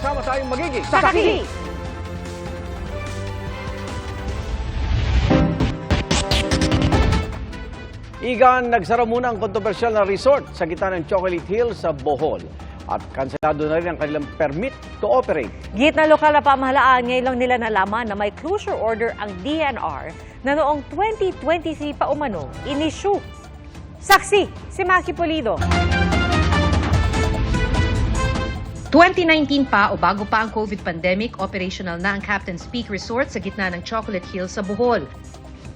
sama-sama tayong magiging Saksi! Igan, nagsara muna ang kontrobersyal na resort sa gitna ng Chocolate Hill sa Bohol. At kanselado na rin ang kanilang permit to operate. Gitna lokal na pamahalaan, ngayon lang nila nalaman na may closure order ang DNR na noong 2023 pa umano inisyu. Saksi, si Maki Pulido. 2019 pa o bago pa ang COVID pandemic, operational na ang Captain's Peak Resort sa gitna ng Chocolate Hills sa Bohol.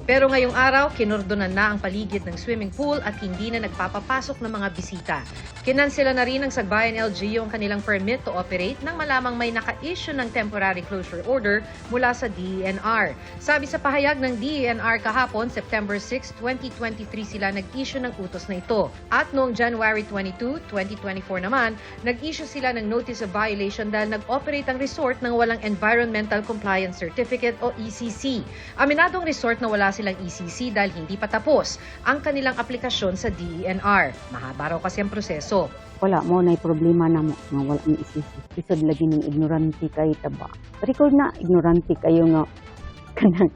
Pero ngayong araw, kinordonan na ang paligid ng swimming pool at hindi na nagpapapasok ng mga bisita. Kinansela na rin ng Sagbayan LGU ang kanilang permit to operate nang malamang may naka-issue ng temporary closure order mula sa DENR. Sabi sa pahayag ng DENR kahapon, September 6, 2023 sila nag-issue ng utos na ito. At noong January 22, 2024 naman, nag-issue sila ng notice of violation dahil nag-operate ang resort ng walang Environmental Compliance Certificate o ECC. Aminadong resort na wala silang ECC dahil hindi pa tapos ang kanilang aplikasyon sa DENR. Mahaba raw kasi ang proseso. wala mo na problema na mo nga wala ni isisi. Isod lagi ng ignorante kay taba. Record na ignorante kayo nga kanang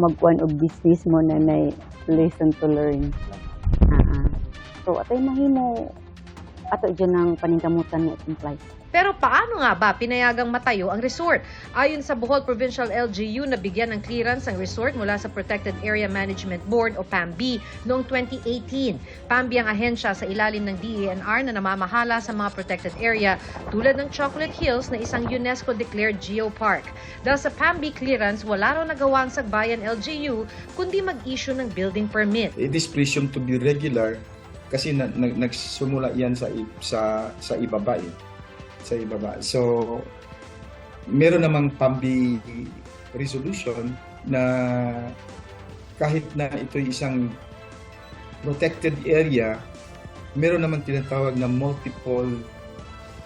magkuan og business mo na nay lesson to learn. Ah. So atay mahimo ato dyan ang paningkamutan nga comply. Pero paano nga ba pinayagang matayo ang resort? Ayon sa Bohol Provincial LGU, nabigyan ng clearance ang resort mula sa Protected Area Management Board o PAMB noong 2018. PAMB ang ahensya sa ilalim ng DENR na namamahala sa mga protected area tulad ng Chocolate Hills na isang UNESCO-declared geopark. Dahil sa PAMB clearance, wala raw nagawa ang Sagbayan LGU kundi mag-issue ng building permit. It is presumed to be regular kasi na, nag, nagsumula yan sa sa sa ibaba eh. Sa ibaba. So meron namang pambi resolution na kahit na ito isang protected area, meron namang tinatawag na multiple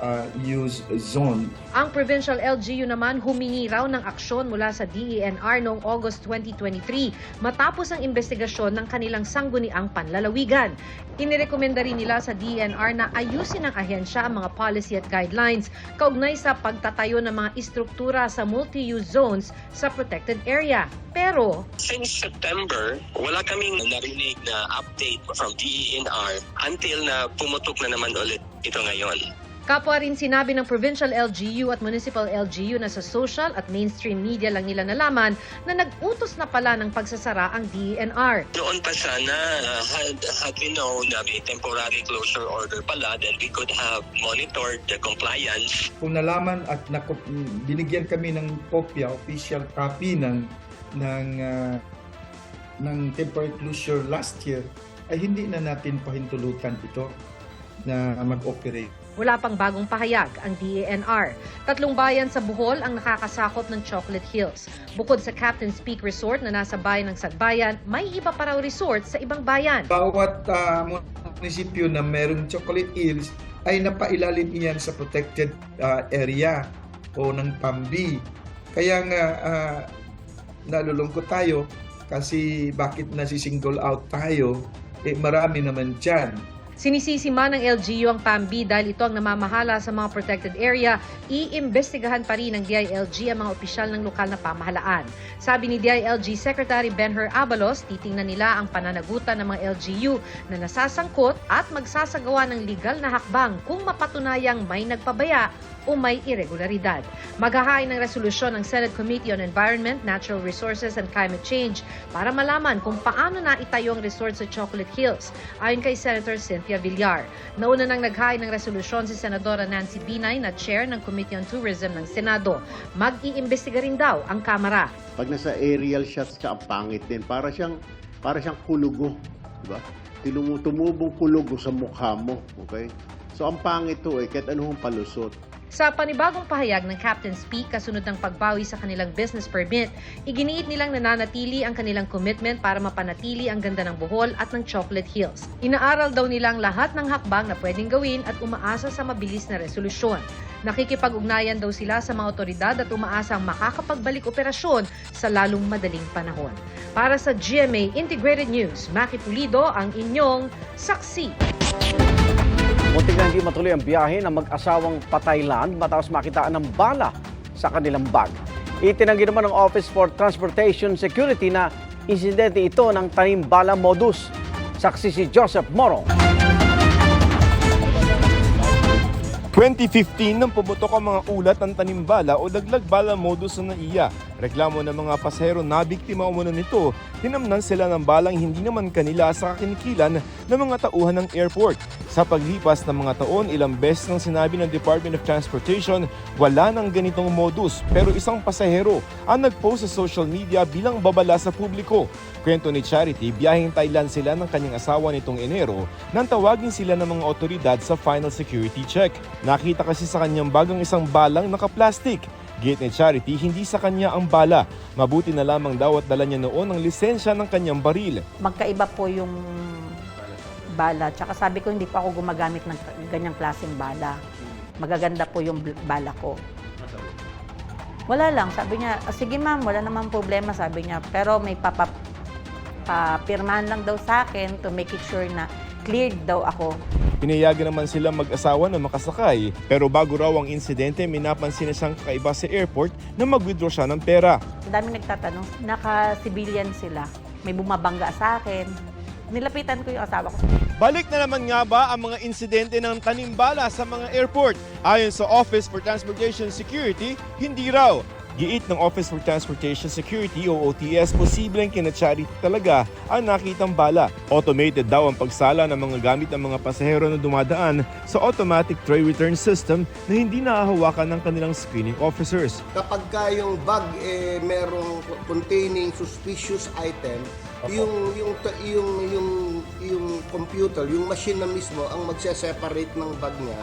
uh, use zone Ang Provincial LGU naman humingi raw ng aksyon mula sa DENR noong August 2023 matapos ang investigasyon ng kanilang sangguniang panlalawigan. Inirekomenda rin nila sa DENR na ayusin ng ahensya ang mga policy at guidelines kaugnay sa pagtatayo ng mga istruktura sa multi-use zones sa protected area. Pero Since September, wala kaming narinig na update from DENR until na pumutok na naman ulit ito ngayon. Kapwa rin sinabi ng Provincial LGU at Municipal LGU na sa social at mainstream media lang nila nalaman na nag-utos na pala ng pagsasara ang DENR. Noon pa sana, uh, had, had we known na may temporary closure order pala, then we could have monitored the compliance kung nalaman at naku- binigyan kami ng kopya, official copy ng ng ah, ng temporary closure last year, ay hindi na natin pahintulutan ito na mag-operate. Wala pang bagong pahayag ang DENR. Tatlong bayan sa Bohol ang nakakasakop ng Chocolate Hills. Bukod sa Captain's Peak Resort na nasa bayan ng Sagbayan, may iba pa raw resort sa ibang bayan. Bawat ah, munisipyo na mayroong chocolate hills ay napailalim iyan sa protected ah, area o ng PAMBI. Kaya nga ah, nalulungkot tayo kasi bakit nasi-single out tayo, eh marami naman dyan. Sinisisi man ng LGU ang PAMB dahil ito ang namamahala sa mga protected area, iimbestigahan pa rin ng DILG ang mga opisyal ng lokal na pamahalaan. Sabi ni DILG Secretary Benher Abalos, titingnan nila ang pananagutan ng mga LGU na nasasangkot at magsasagawa ng legal na hakbang kung mapatunayang may nagpabaya o may irregularidad. Maghahain ng resolusyon ng Senate Committee on Environment, Natural Resources and Climate Change para malaman kung paano na itayo ang resort sa Chocolate Hills, ayon kay Senator Cynthia Villar. Nauna nang naghain ng resolusyon si Senadora Nancy Binay na chair ng Committee on Tourism ng Senado. Mag-iimbestiga rin daw ang Kamara. Pag nasa aerial shots ka, ang pangit din. Para siyang, para siyang kulugo. Diba? Tumubong kulugo sa mukha mo. Okay? So, ang pangit to eh, kahit anong palusot. Sa panibagong pahayag ng Captain's Peak kasunod ng pagbawi sa kanilang business permit, iginiit nilang nananatili ang kanilang commitment para mapanatili ang ganda ng Bohol at ng Chocolate Hills. Inaaral daw nilang lahat ng hakbang na pwedeng gawin at umaasa sa mabilis na resolusyon. Nakikipag-ugnayan daw sila sa mga otoridad at umaasang makakapagbalik operasyon sa lalong madaling panahon. Para sa GMA Integrated News, Maki Pulido ang inyong saksi. Muntik na hindi matuloy ang biyahe ng mag-asawang patay lang demand matapos makitaan ng bala sa kanilang bag. Itinanggi naman ng Office for Transportation Security na insidente ito ng tanim bala modus. Saksi si Joseph Morong. 2015 nang pumutok ang mga ulat ng tanimbala o daglag bala modus sa NAIA. Reklamo ng mga pasahero na biktima umano nito, tinamnan sila ng balang hindi naman kanila sa kakinikilan ng mga tauhan ng airport. Sa paglipas ng mga taon, ilang beses nang sinabi ng Department of Transportation, wala nang ganitong modus pero isang pasahero ang nagpost sa social media bilang babala sa publiko. Kwento ni Charity, biyaheng Thailand sila ng kanyang asawa nitong Enero nang tawagin sila ng mga otoridad sa final security check. Nakita kasi sa kanyang bagang isang balang nakaplastik. Gate ni Charity, hindi sa kanya ang bala. Mabuti na lamang daw at dala niya noon ang lisensya ng kanyang baril. magkaiba po yung bala. Tsaka sabi ko, hindi pa ako gumagamit ng ganyang klaseng bala. Magaganda po yung bala ko. Wala lang. Sabi niya, "Ah, sige ma'am, wala namang problema, sabi niya. Pero may papa, papirmahan lang daw sa akin to make it sure na cleared daw ako. Pinayagan naman sila mag-asawa na makasakay. Pero bago raw ang insidente, may napansin na siyang kakaiba sa airport na mag-withdraw siya ng pera. Ang dami nagtatanong, naka-civilian sila. May bumabangga sa akin. Nilapitan ko yung asawa ko. Balik na naman nga ba ang mga insidente ng tanimbala sa mga airport? Ayon sa Office for Transportation Security, hindi raw. Giit ng Office for Transportation Security o OTS, posibleng kinachari talaga ang nakitang bala. Automated daw ang pagsala ng mga gamit ng mga pasahero na dumadaan sa automatic tray return system na hindi nahahawakan ng kanilang screening officers. kapag ka yung bag eh merong containing suspicious item, yung yung yung yung yung computer, yung machine na mismo ang magse-separate ng bag niya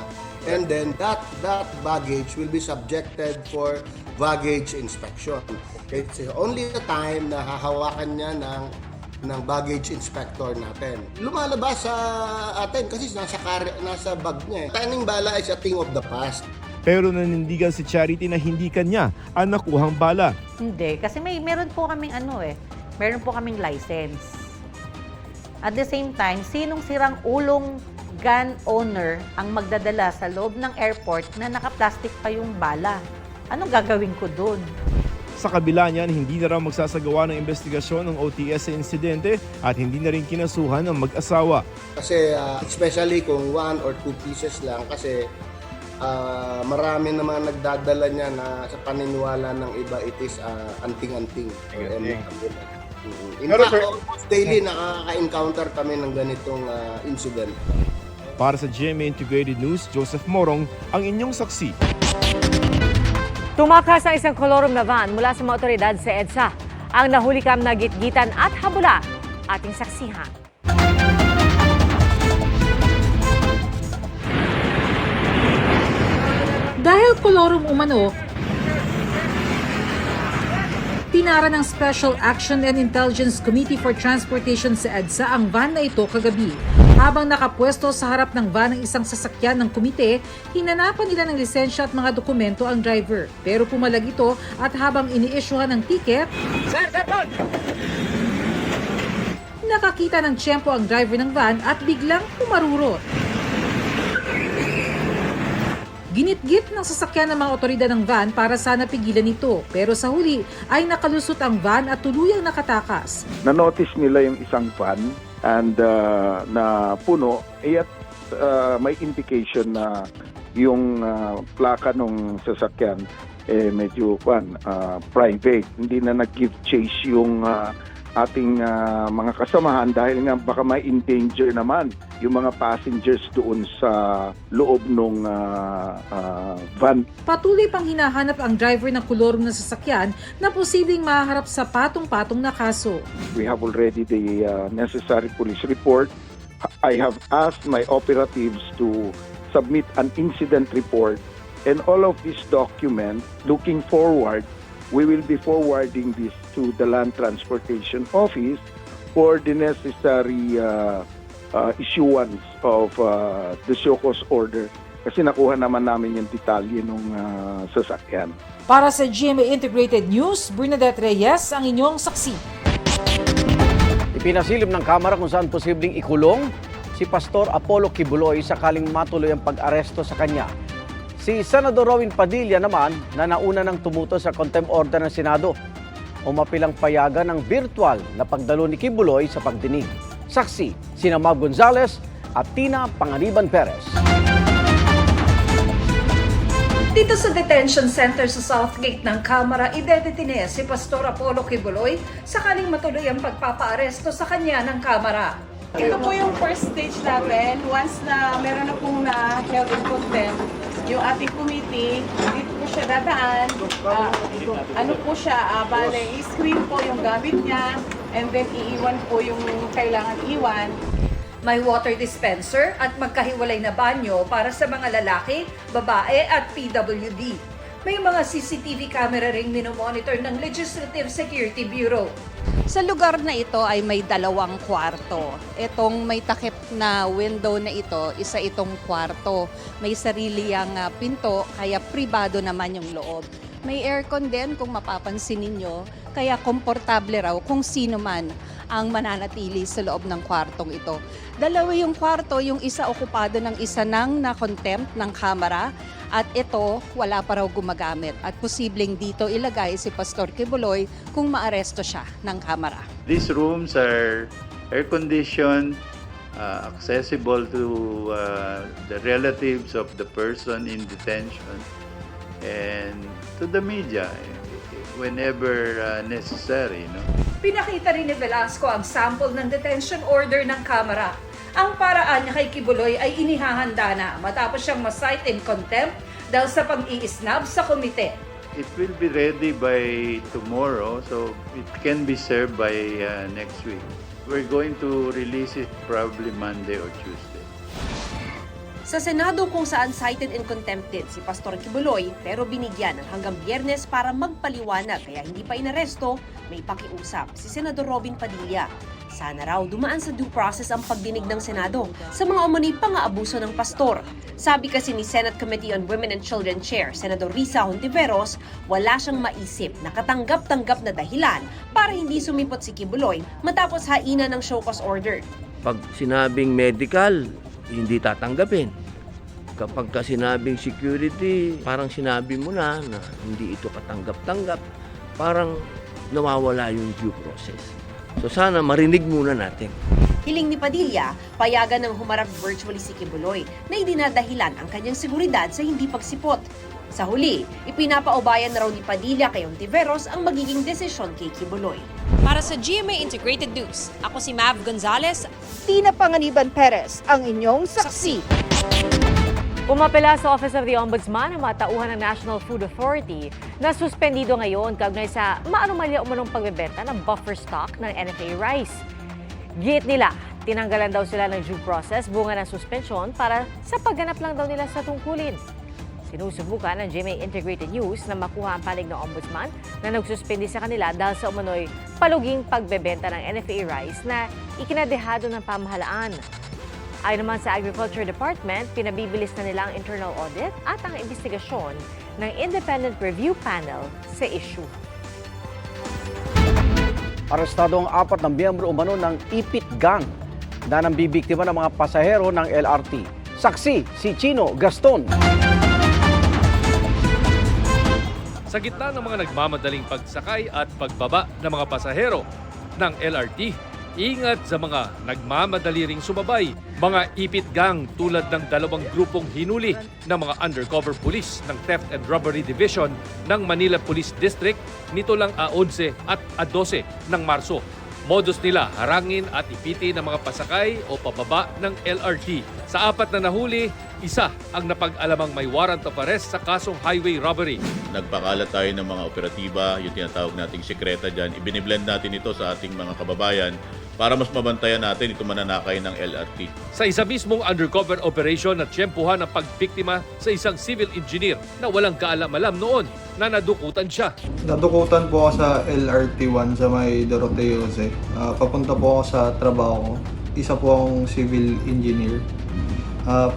and then that that baggage will be subjected for baggage inspection. It's only the time na hahawakan niya ng ng baggage inspector natin. Lumalabas sa atin kasi nasa car- nasa bag niya. eh. Taning bala is a thing of the past. Pero nanindigan si Charity na hindi kanya ang nakuhang bala. Hindi, kasi may meron po kaming ano eh, meron po kaming license. At the same time, sinong sirang ulong gun owner ang magdadala sa loob ng airport na naka-plastic pa yung bala? Anong gagawin ko doon? Sa kabila niyan, hindi na raw magsasagawa ng investigasyon ng OTS sa insidente at hindi na rin kinasuhan ng mag-asawa. Kasi uh, especially kung one or two pieces lang kasi uh, marami naman nagdadala niya na sa paniniwala ng iba it is uh, anting-anting. or Anting-anting. Mm-mm. In Pero fact, sir- almost daily nakaka-encounter kami ng ganitong uh, incident. Para sa GMA Integrated News, Joseph Morong, ang inyong saksi. Tumakas ang isang kolorum na van mula sa mga otoridad sa EDSA. Ang nahulikam na gitgitan at habula ating saksihan. Dahil kolorum umano, pinara ng Special Action and Intelligence Committee for Transportation sa EDSA ang van na ito kagabi. Habang nakapwesto sa harap ng van ng isang sasakyan ng komite, hinanapan nila ng lisensya at mga dokumento ang driver. Pero pumalag ito at habang iniisyuhan ng ticket, nakakita ng tiyempo ang driver ng van at biglang pumarurot. Ginitgit ng sasakyan ng mga otoridad ng van para sana pigilan ito. Pero sa huli ay nakalusot ang van at tuluyang nakatakas. na-notice nila yung isang van and uh, na puno, eh, at uh, may indication na yung uh, plaka ng sasakyan eh medyo kwan, uh, private. Hindi na nag-give chase yung uh, ating uh, mga kasamahan dahil nga baka may endanger naman yung mga passengers doon sa loob ng van Patuloy pang hinahanap ang driver ng kolorum na sasakyan na posibleng maharap sa patong-patong na kaso. We have already the uh, necessary police report. I have asked my operatives to submit an incident report and all of these documents, looking forward, we will be forwarding this to the Land Transportation Office for the necessary uh, uh, issuance of uh, the show cause order kasi nakuha naman namin yung detalye ng uh, sasakyan. Para sa GMA Integrated News, Bernadette Reyes ang inyong saksi. Ipinasilip ng Kamara kung saan posibleng ikulong si Pastor Apollo Kibuloy sakaling matuloy ang pag-aresto sa kanya Si Senador Robin Padilla naman na nauna ng tumuto sa contempt order ng Senado. Umapilang payagan ng virtual na pagdalo ni Kibuloy sa pagdinig. Saksi, sina Mab Gonzales at Tina Panganiban Perez. Dito sa detention center sa Southgate ng Kamara, idedetine si Pastor Apollo Kibuloy sakaling matuloy ang pagpapaaresto sa kanya ng Kamara. Ito po yung first stage natin. Once na meron na pong na-held in contempt, yung ating committee, dito po siya dadaan. Ah, ano po siya, ah, bale, i-screen po yung gamit niya, and then iiwan po yung kailangan iwan. May water dispenser at magkahiwalay na banyo para sa mga lalaki, babae at PWD. May mga CCTV camera ring minomonitor ng Legislative Security Bureau. Sa lugar na ito ay may dalawang kwarto. Itong may takip na window na ito, isa itong kwarto. May sarili ang ah, pinto, kaya pribado naman yung loob. May aircon din kung mapapansin ninyo, kaya komportable raw kung sino man ang mananatili sa loob ng kwartong ito. Dalawa yung kwarto, yung isa okupado ng isa ng na-contempt ng kamera at ito wala pa raw gumagamit at posibleng dito ilagay si Pastor Kibuloy kung maaresto siya ng kamera. These rooms are air-conditioned, uh, accessible to uh, the relatives of the person in detention and to the media whenever uh, necessary. No? Pinakita rin ni Velasco ang sample ng detention order ng Kamara. Ang paraan niya kay Kibuloy ay inihahanda na matapos siyang ma-cite in contempt dahil sa pag-iisnab sa komite. It will be ready by tomorrow, so it can be served by uh, next week. We're going to release it probably Monday or Tuesday. Sa Senado kung saan cited in contempt din si Pastor Kibuloy pero binigyan ng hanggang biyernes para magpaliwanag kaya hindi pa inaresto, may pakiusap si Senador Robin Padilla. Sana raw dumaan sa due process ang pagdinig ng Senado sa mga umano'y pang-aabuso ng pastor. Sabi kasi ni Senate Committee on Women and Children Chair, Senador Risa Hontiveros, wala siyang maisip na katanggap-tanggap na dahilan para hindi sumipot si Kibuloy matapos haina ng show cause order. Pag sinabing medical, hindi tatanggapin. Kapag ka sinabing security, parang sinabi mo na na hindi ito katanggap-tanggap, parang nawawala yung due process. So sana marinig muna natin. Hiling ni Padilla, payagan ng humarap virtually si Kibuloy na idinadahilan ang kanyang seguridad sa hindi pagsipot. Sa huli, ipinapaubayan na raw ni Padilla kay Ontiveros ang magiging desisyon kay Kibuloy. Para sa GMA Integrated News, ako si Mav Gonzalez. Tina Panganiban Perez, ang inyong saksi. Umapela sa Office of the Ombudsman ang mga tauhan ng National Food Authority na suspendido ngayon kaugnay sa maanumalya umanong pagbebenta ng buffer stock ng NFA rice. Giit nila, tinanggalan daw sila ng due process bunga ng suspensyon para sa pagganap lang daw nila sa tungkulin. Sinusubukan ng GMA Integrated News na makuha ang panig ng Ombudsman na nagsuspendi sa kanila dahil sa umano'y paluging pagbebenta ng NFA rice na ikinadehado ng pamahalaan. Ayon naman sa Agriculture Department, pinabibilis na nila ang internal audit at ang investigasyon ng Independent Review Panel sa issue. Arestado ang apat na miyembro umano ng Ipit Gang na nang bibiktima ng mga pasahero ng LRT. Saksi, si Chino Gaston. Sa gitna ng mga nagmamadaling pagsakay at pagbaba ng mga pasahero ng LRT, ingat sa mga nagmamadali ring sumabay, mga ipit gang tulad ng dalawang grupong hinuli ng mga undercover police ng Theft and Robbery Division ng Manila Police District nito lang A11 at A12 ng Marso. Modus nila harangin at ipitin ng mga pasakay o pababa ng LRT. Sa apat na nahuli, isa ang napag-alamang may warrant of arrest sa kasong highway robbery. Nagpakalat tayo ng mga operatiba, yung tinatawag nating sekreta dyan. Ibiniblend natin ito sa ating mga kababayan para mas mabantayan natin ito mananakay ng LRT. Sa isa mismong undercover operation at tiyempuhan ang pagbiktima sa isang civil engineer na walang kaalam-alam noon na nadukutan siya. Natukutan po ako sa LRT1 sa may Doroteo Jose. Ah, papunta po ako sa trabaho ko. Isa po akong civil engineer. Ah,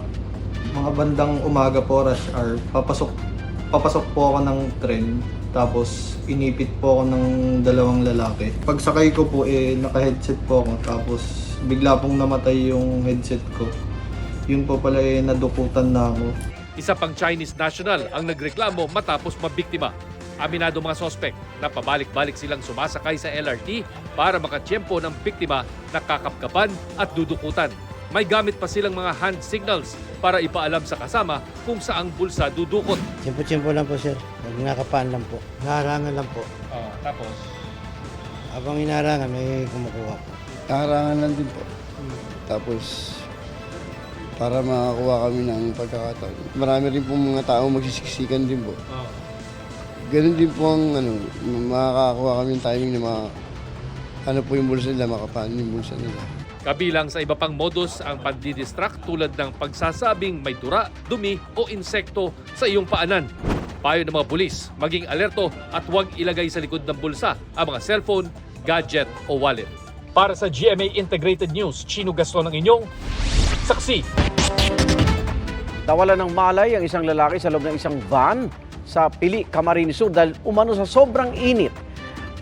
mga bandang umaga po, rush hour, papasok, papasok po ako ng tren. Tapos inipit po ako ng dalawang lalaki. Pagsakay ko po eh naka-headset po ako. Tapos bigla pong namatay yung headset ko. Yun po pala eh nadukutan na ako. Isa pang Chinese national ang nagreklamo matapos mabiktima. Aminado mga sospek na pabalik-balik silang sumasakay sa LRT para makatsyempo ng biktima na kakapkapan at dudukutan. May gamit pa silang mga hand signals para ipaalam sa kasama kung saang bulsa dudukot. Tsimpo-tsimpo lang po, sir. Nagkakapaan lang po. Naharangan lang po. tapos? Habang inarangan, may kumukuha po. Nakarangan lang din po. Tapos, para makakuha kami ng pagkakataon. Marami rin po mga tao magsisiksikan din po. Ganun din po ang ano, makakakuha kami ng timing na mga, ano po yung bulsa nila, makapaan yung bulsa nila. Kabilang sa iba pang modus ang pandidistract tulad ng pagsasabing may dura, dumi o insekto sa iyong paanan. Payo ng mga pulis, maging alerto at huwag ilagay sa likod ng bulsa ang mga cellphone, gadget o wallet. Para sa GMA Integrated News, Chino Gaston ang inyong saksi. Nawala ng malay ang isang lalaki sa loob ng isang van sa Pili, Camarines Sur dahil umano sa sobrang init.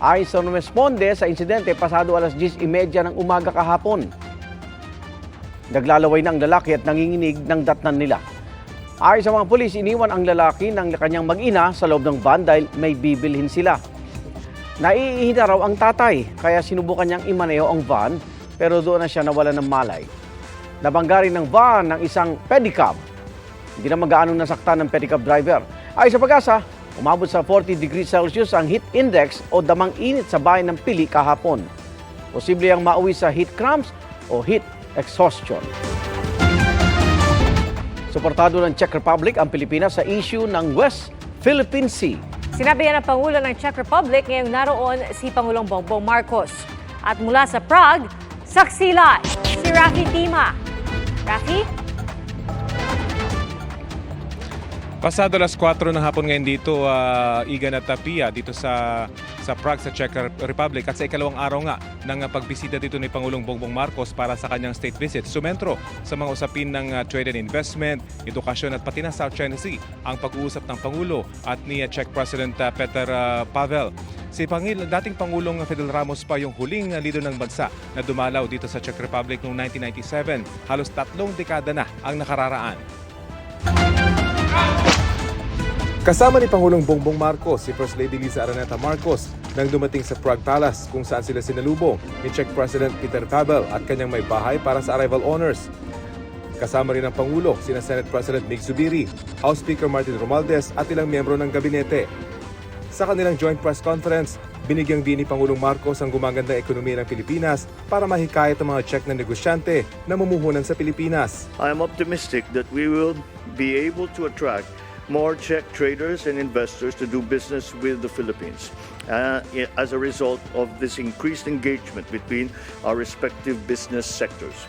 Ayon sa rumesponde sa insidente, pasado alas 10.30 ng umaga kahapon. Naglalaway na ang lalaki at nanginginig ng datnan nila. Ayon sa mga pulis, iniwan ang lalaki ng kanyang mag-ina sa loob ng van dahil may bibilhin sila. Naiihi na raw ang tatay, kaya sinubukan niyang imaneho ang van pero doon na siya nawala ng malay. Nabangga rin ng van ng isang pedicab hindi na magaanong nasaktan ng pedicab driver. Ay sa pag-asa, umabot sa 40 degrees Celsius ang heat index o damang init sa bayan ng Pili kahapon. Posible ang mauwi sa heat cramps o heat exhaustion. Suportado ng Czech Republic ang Pilipinas sa issue ng West Philippine Sea. Sinabi yan ng Pangulo ng Czech Republic ngayong naroon si Pangulong Bongbong Marcos. At mula sa Prague, saksi live si Rafi Tima. Rafi? Pasado alas 4 ng hapon ngayon dito, uh, Igan at Tapia, dito sa sa Prague sa Czech Republic at sa ikalawang araw nga ng pagbisita dito ni Pangulong Bongbong Marcos para sa kanyang state visit. Sumentro sa mga usapin ng uh, trade and investment, edukasyon at pati na South China Sea ang pag-uusap ng Pangulo at ni uh, Czech President uh, Peter Pavel. Si Pangil, dating Pangulong Fidel Ramos pa yung huling leader ng bansa na dumalaw dito sa Czech Republic noong 1997. Halos tatlong dekada na ang nakararaan. Kasama ni Pangulong Bongbong Marcos si First Lady Liza Araneta Marcos nang dumating sa Prague Palace kung saan sila sinalubong ni Czech President Peter Pavel at kanyang may bahay para sa arrival honors. Kasama rin ang Pangulo, sina Senate President Nick Zubiri, House Speaker Martin Romualdez at ilang miyembro ng gabinete. Sa kanilang joint press conference, binigyang din ni Pangulong Marcos ang gumagandang ekonomiya ng Pilipinas para mahikayat ang mga Czech na negosyante na mumuhunan sa Pilipinas. I am optimistic that we will be able to attract more Czech traders and investors to do business with the Philippines uh, as a result of this increased engagement between our respective business sectors.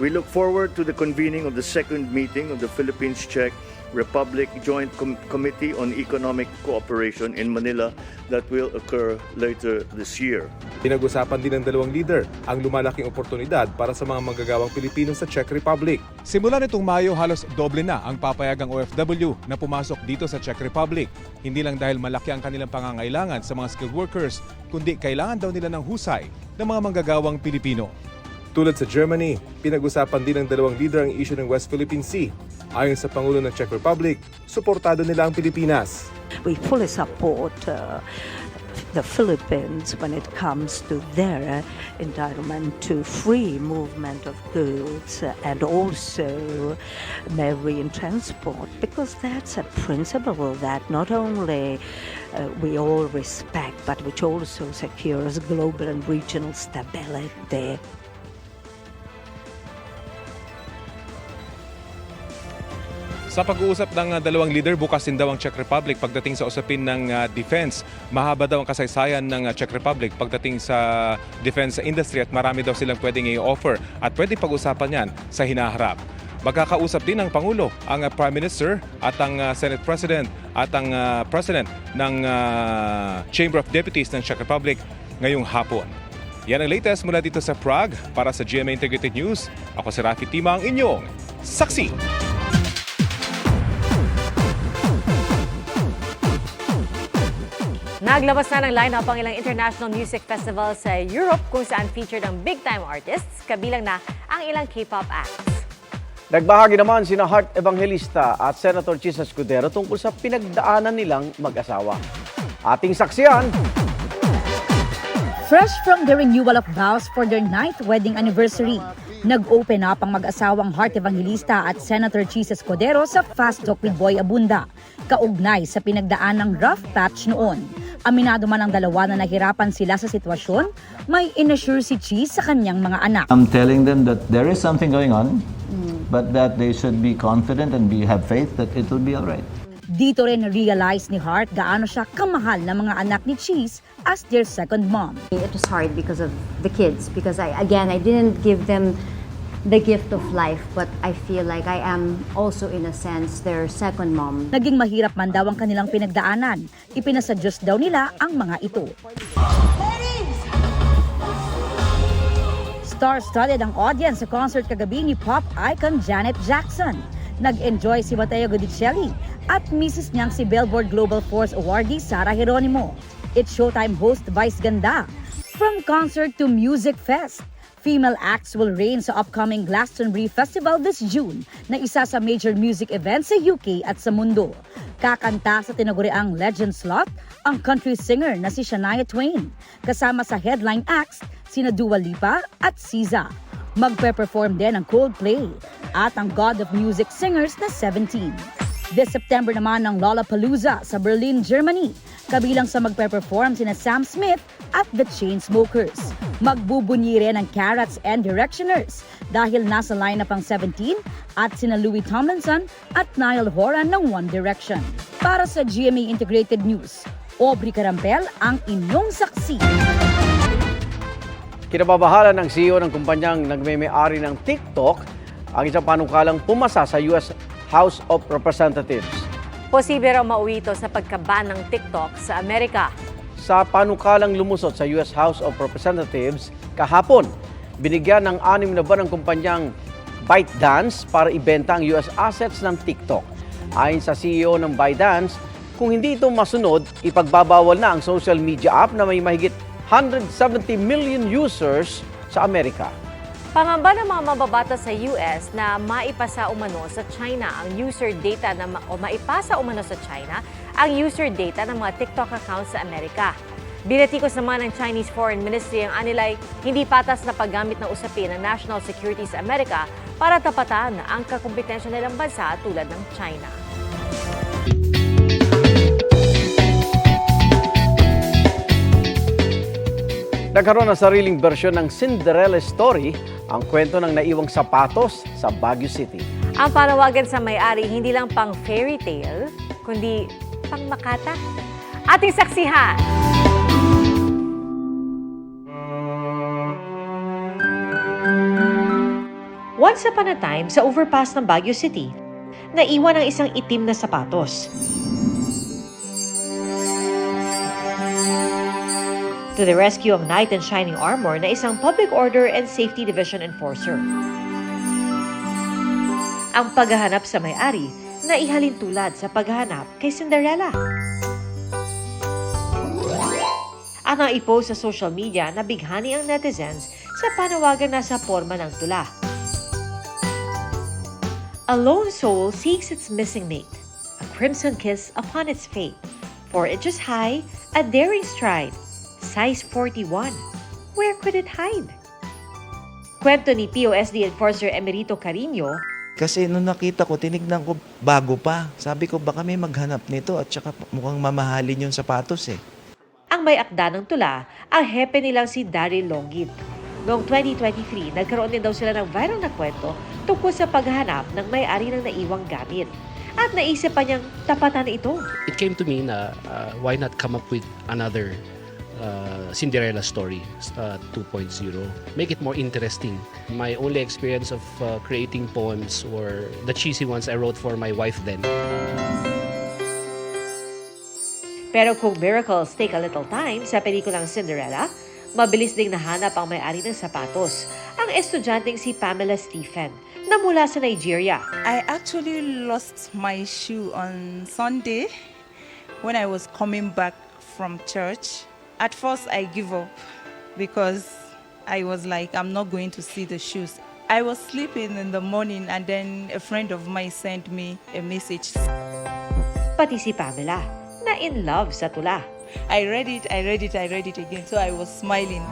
We look forward to the convening of the second meeting of the Philippines Czech Republic Joint Com- Committee on Economic Cooperation in Manila that will occur later this year. Pinag-usapan din ng dalawang leader ang lumalaking oportunidad para sa mga manggagawang Pilipino sa Czech Republic. Simula nitong Mayo, halos doble na ang papayagang OFW na pumasok dito sa Czech Republic. Hindi lang dahil malaki ang kanilang pangangailangan sa mga skilled workers, kundi kailangan daw nila ng husay ng mga manggagawang Pilipino. Tulad sa Germany, pinag-usapan din ng dalawang leader ang issue ng West Philippine Sea. Ayon sa Pangulo ng Czech Republic, suportado nila ang Pilipinas. We fully support uh, the Philippines when it comes to their entitlement to free movement of goods and also marine transport because that's a principle that not only uh, we all respect but which also secures global and regional stability. Sa pag-uusap ng uh, dalawang leader, bukas din daw ang Czech Republic pagdating sa usapin ng uh, defense. Mahaba daw ang kasaysayan ng uh, Czech Republic pagdating sa defense industry at marami daw silang pwedeng i-offer at pwedeng pag-usapan yan sa hinaharap. Magkakausap din ang Pangulo, ang Prime Minister at ang Senate President at ang President ng Chamber of Deputies ng Czech Republic ngayong hapon. Yan ang latest mula dito sa Prague para sa GMA Integrated News. Ako si Rafi Tima, ang inyong saksi. Naglabas na ng lineup ang ilang international music festival sa Europe kung saan featured ang big-time artists, kabilang na ang ilang K-pop acts. Nagbahagi naman sina Hart Evangelista at Senator Chis Escudero tungkol sa pinagdaanan nilang mag-asawa. Ating saksiyan, Fresh from the renewal of vows for their ninth wedding anniversary, nag-open up ang mag-asawang Heart Evangelista at Senator Chis Escudero sa Fast Talk with Boy Abunda, kaugnay sa pinagdaan ng rough patch noon. Aminado man ang dalawa na nahirapan sila sa sitwasyon, may inassure si Chis sa kanyang mga anak. I'm telling them that there is something going on, but that they should be confident and be have faith that it will be all right. Dito rin realize ni Hart gaano siya kamahal ng mga anak ni Cheese as their second mom. It was hard because of the kids because I again I didn't give them the gift of life but I feel like I am also in a sense their second mom. Naging mahirap man daw ang kanilang pinagdaanan. Ipinasa Diyos daw nila ang mga ito. Star-studded ang audience sa concert kagabi ni pop icon Janet Jackson. Nag-enjoy si Mateo Godicelli at misis niyang si Billboard Global Force awardee Sara Geronimo. It's Showtime host Vice Ganda. From concert to music fest, female acts will reign sa upcoming Glastonbury Festival this June na isa sa major music events sa UK at sa mundo. Kakanta sa tinaguriang Legend Slot ang country singer na si Shania Twain, kasama sa headline acts sina Dua Lipa at SZA. Magpe-perform din ang Coldplay at ang God of Music singers na 17. This September naman ang Lollapalooza sa Berlin, Germany. Kabilang sa magpe-perform sina Sam Smith at The Chainsmokers. Magbubunyi rin ang Carrots and Directioners dahil nasa lineup ang 17 at sina Louis Tomlinson at Niall Horan ng One Direction. Para sa GMA Integrated News, Aubrey Carampel ang inyong saksi. kinababahala ng CEO ng kumpanyang nagmeme-ari ng TikTok ang isang panukalang pumasa sa US House of Representatives. Posible raw mauwi ito sa pagkaban ng TikTok sa Amerika. Sa panukalang lumusot sa US House of Representatives kahapon, binigyan ng anim na buwan ng kumpanyang ByteDance para ibenta ang US assets ng TikTok. Ayon sa CEO ng ByteDance, kung hindi ito masunod, ipagbabawal na ang social media app na may mahigit 170 million users sa Amerika. Pangamba ng mga mababata sa US na maipasa umano sa China ang user data na ma- o maipasa umano sa China ang user data ng mga TikTok accounts sa Amerika. Binatikos naman ng Chinese Foreign Ministry ang anilay hindi patas na paggamit ng usapin ng national security sa Amerika para tapatan ang kakumpetensya nilang bansa tulad ng China. Nagkaroon ng sariling bersyon ng Cinderella story ang kwento ng naiwang sapatos sa Baguio City. Ang panawagan sa may-ari hindi lang pang fairy tale, kundi pang makata. Ating saksihan! Once upon a time, sa overpass ng Baguio City, naiwan ang isang itim na sapatos. To the rescue ang knight in shining armor na isang Public Order and Safety Division enforcer. Ang paghahanap sa may-ari na ihalin tulad sa paghahanap kay Cinderella. At ang ipost sa social media na bighani ang netizens sa panawagan na sa forma ng tula. A lone soul seeks its missing mate, a crimson kiss upon its fate, it just high, a daring stride, size 41. Where could it hide? Kwento ni POSD enforcer Emerito Carino, Kasi nung nakita ko, tinignan ko bago pa. Sabi ko, baka may maghanap nito at saka mukhang mamahalin yung sapatos eh. ang may akda ng tula, ang hepe nilang si Daryl Longit. Noong 2023, nagkaroon din daw sila ng viral na kwento tungkol sa paghahanap ng may-ari ng naiwang gamit. At naisip pa niyang tapatan ito. it came to me na uh, why not come up with another uh, Cinderella story uh, 2.0 make it more interesting my only experience of uh, creating poems or the cheesy ones I wrote for my wife then Pero kung miracles take a little time sa pelikulang Cinderella, mabilis ding nahanap ang may-ari ng sapatos, ang estudyanteng si Pamela Stephen na mula sa Nigeria. I actually lost my shoe on Sunday when I was coming back from church. At first, I give up because I was like, I'm not going to see the shoes I was sleeping in the morning and then a friend of mine sent me a message. Pati si Pamela, na in love sa tula. I read it, I read it, I read it again. So I was smiling.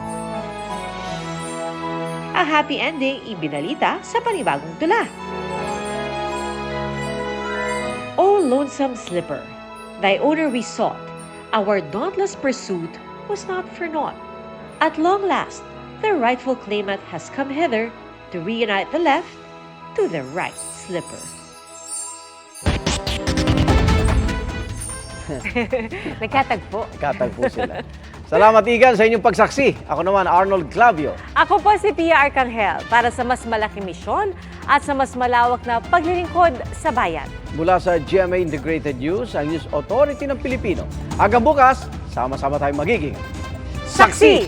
Ang happy ending ibinalita sa panibagong tula. O lonesome slipper, thy owner we sought, our dauntless pursuit was not for naught. At long last, the rightful claimant has come hither to reunite the left to the right slipper. Nagkatagpo. Katagpo sila. Salamat Igan sa inyong pagsaksi. Ako naman, Arnold Clavio. Ako po si Pia Arcangel para sa mas malaking misyon at sa mas malawak na paglilingkod sa bayan. Mula sa GMA Integrated News, ang News Authority ng Pilipino. Hanggang bukas, sama-sama tayong magiging Saksi!